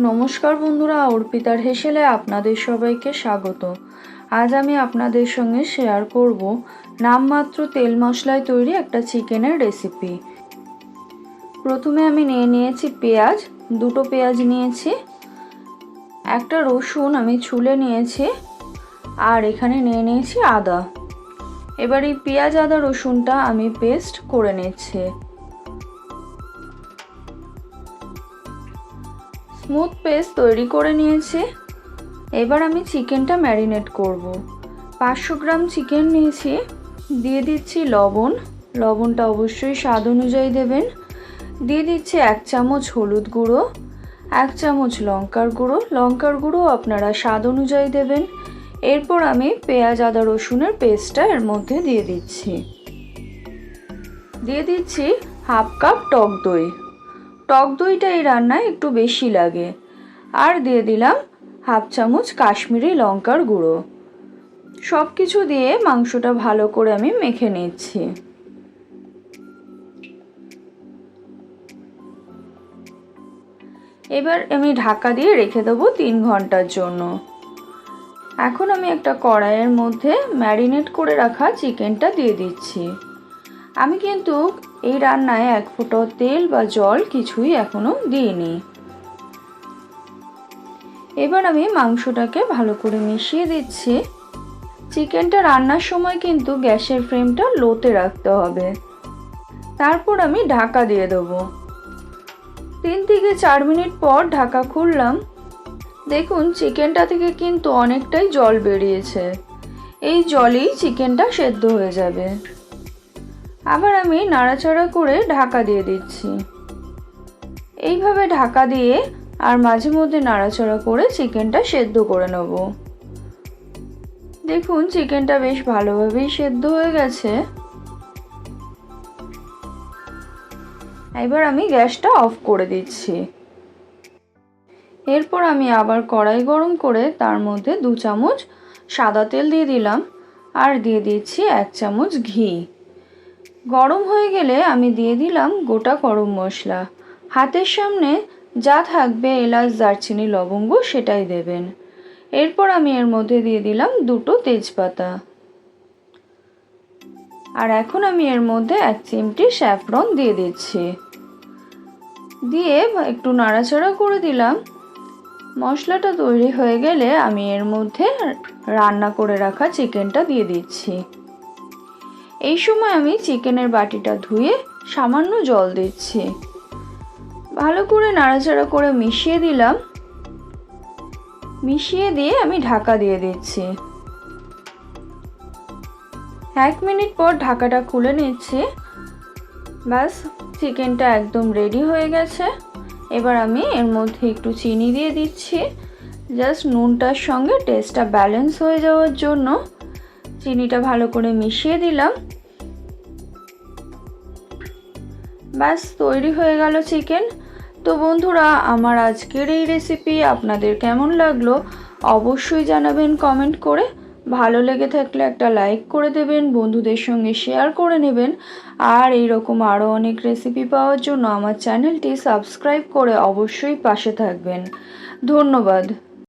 নমস্কার বন্ধুরা, অর্পিতার হেসেলে আপনাদের সবাইকে স্বাগত। আজ আমি আপনাদের সঙ্গে শেয়ার করব নামমাত্র তেল মশলায় তৈরি একটা চিকেনের রেসিপি প্রথমে আমি নিয়ে নিয়েছি পেঁয়াজ, দুটো পেঁয়াজ নিয়েছি, একটা রসুন আমি ছুলে নিয়েছি, আর এখানে নিয়ে নিয়েছি আদা। এবার এই পেঁয়াজ, আদা, রসুনটা আমি পেস্ট করে নিচ্ছি। স্মুথ পেস্ট তৈরি করে নিয়েছি। এবার আমি চিকেনটা ম্যারিনেট করব। পাঁচশো গ্রাম চিকেন নিয়েছি। দিয়ে দিচ্ছি লবণ। লবণটা অবশ্যই স্বাদ অনুযায়ী দেবেন। দিয়ে দিচ্ছি এক চামচ হলুদ গুঁড়ো, এক চামচ লঙ্কার গুঁড়ো। লঙ্কার গুঁড়ো আপনারা স্বাদ অনুযায়ী দেবেন। এরপর আমি পেঁয়াজ, আদা, রসুনের পেস্টটা এর মধ্যে দিয়ে দিচ্ছি। দিয়ে দিচ্ছি হাফ কাপ টক দই। টক দইটা এই রান্নায় একটু বেশি লাগে। আর দিয়ে দিলাম হাফ চামচ কাশ্মীরি লঙ্কার গুঁড়ো। সব কিছু দিয়ে মাংসটা ভালো করে আমি মেখে নিচ্ছি। এবার আমি ঢাকা দিয়ে রেখে দেবো তিন ঘণ্টার জন্য। এখন আমি একটা কড়াইয়ের মধ্যে ম্যারিনেট করে রাখা চিকেনটা দিয়ে দিচ্ছি। আমি কিন্তু এই রান্নায় এক ফুটো তেল বা জল কিছুই এখনও দিইনি। এবার আমি মাংসটাকে ভালো করে মিশিয়ে দিচ্ছি। চিকেনটা রান্নার সময় কিন্তু গ্যাসের ফ্লেমটা লোতে রাখতে হবে। তারপর আমি ঢাকা দিয়ে দেবো। তিন থেকে চার মিনিট পর ঢাকা খুললাম। দেখুন, চিকেনটা থেকে কিন্তু অনেকটাই জল বেরিয়েছে। এই জলেই চিকেনটা সেদ্ধ হয়ে যাবে। আবার আমি নাড়াচাড়া করে ঢাকা দিয়ে দিচ্ছি। এইভাবে ঢাকা দিয়ে আর মাঝে মধ্যে নাড়াচাড়া করে চিকেনটা সেদ্ধ করে নেব। দেখুন, চিকেনটা বেশ ভালোভাবেই সেদ্ধ হয়ে গেছে। এবার আমি গ্যাসটা অফ করে দিচ্ছি। এরপর আমি আবার কড়াই গরম করে তার মধ্যে দু চামচ সাদা তেল দিয়ে দিলাম। আর দিয়ে দিচ্ছি এক চামচ ঘি। গরম হয়ে গেলে আমি দিয়ে দিলাম গোটা গরম মশলা। হাতের সামনে যা থাকবে এলাচ, দারচিনি, লবঙ্গ সেটাই দেবেন। এরপর আমি এর মধ্যে দিয়ে দিলাম দুটো তেজপাতা। আর এখন আমি এর মধ্যে এক চিমটি স্যাফরন দিয়ে দিচ্ছি। দিয়ে একটু নাড়াচাড়া করে দিলাম। মশলাটা তৈরি হয়ে গেলে আমি এর মধ্যে রান্না করে রাখা চিকেনটা দিয়ে দিচ্ছি। এই সময় আমি চিকেনের বাটিটা ধুয়ে সামান্য জল দিচ্ছি। ভালো করে নাড়াচাড়া করে মিশিয়ে দিলাম। মিশিয়ে দিয়ে আমি ঢাকা দিয়ে দিচ্ছি। এক মিনিট পর ঢাকাটা খুলে নিচ্ছি। ব্যাস, চিকেনটা একদম রেডি হয়ে গেছে। এবার আমি এর মধ্যে একটু চিনি দিয়ে দিচ্ছি। জাস্ট নুনটার সঙ্গে টেস্টটা ব্যালেন্স হয়ে যাওয়ার জন্য। চিনিটা ভালো করে মিশিয়ে দিলাম। ব্যাস, তৈরি হয়ে গেল চিকেন। তো বন্ধুরা, আমার আজকের এই রেসিপি আপনাদের কেমন লাগল অবশ্যই জানাবেন কমেন্ট করে। ভালো লেগে থাকলে একটা লাইক করে দেবেন, বন্ধুদের সঙ্গে শেয়ার করে নেবেন। আর এই রকম আরও অনেক রেসিপি পাওয়ার জন্য আমার চ্যানেলটি সাবস্ক্রাইব করে অবশ্যই পাশে থাকবেন। ধন্যবাদ।